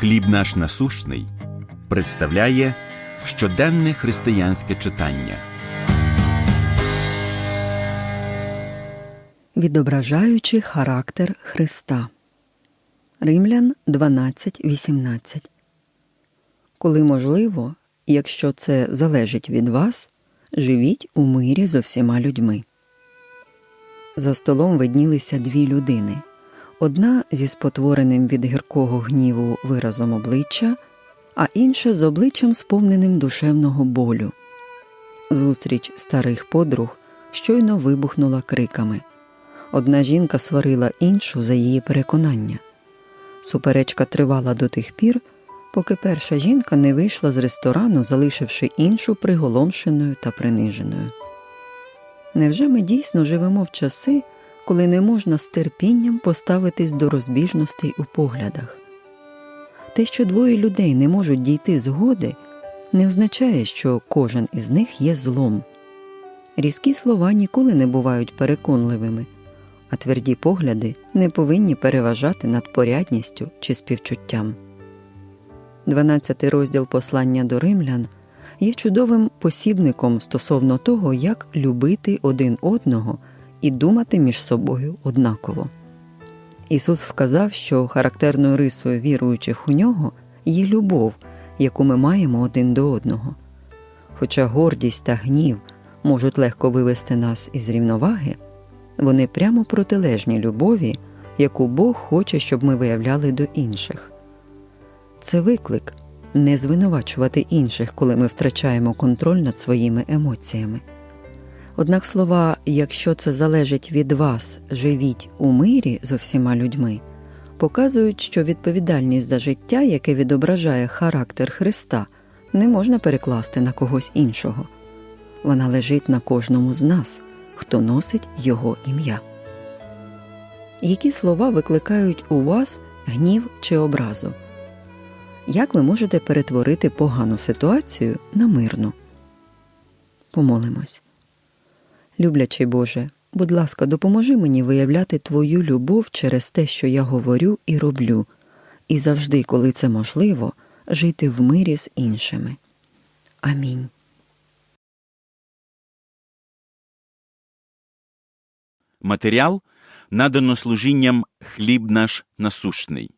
Хліб наш насущний представляє щоденне християнське читання. Відображаючи характер Христа. Римлян 12.18 Коли можливо, якщо це залежить від вас, живіть у мирі зо всіма людьми. За столом виднілися дві людини. Одна зі спотвореним від гіркого гніву виразом обличчя, а інша з обличчям сповненим душевного болю. Зустріч старих подруг щойно вибухнула криками. Одна жінка сварила іншу за її переконання. Суперечка тривала до тих пір, поки перша жінка не вийшла з ресторану, залишивши іншу приголомшеною та приниженою. Невже ми дійсно живемо в часи, коли не можна з терпінням поставитись до розбіжностей у поглядах? Те, що двоє людей не можуть дійти згоди, не означає, що кожен із них є злом. Різкі слова ніколи не бувають переконливими, а тверді погляди не повинні переважати над порядністю чи співчуттям. 12 розділ послання до римлян є чудовим посібником стосовно того, як любити один одного і думати між собою однаково. Ісус вказав, що характерною рисою віруючих у нього є любов, яку ми маємо один до одного. Хоча гордість та гнів можуть легко вивести нас із рівноваги, вони прямо протилежні любові, яку Бог хоче, щоб ми виявляли до інших. Це виклик не звинувачувати інших, коли ми втрачаємо контроль над своїми емоціями. Однак слова, якщо це залежить від вас, живіть у мирі з усіма людьми, показують, що відповідальність за життя, яке відображає характер Христа, не можна перекласти на когось іншого. Вона лежить на кожному з нас, хто носить Його ім'я. Які слова викликають у вас гнів чи образу? Як ви можете перетворити погану ситуацію на мирну? Помолимось. Люблячий Боже, будь ласка, допоможи мені виявляти Твою любов через те, що я говорю і роблю, і завжди, коли це можливо, жити в мирі з іншими. Амінь. Матеріал надано служінням хліб наш насущний.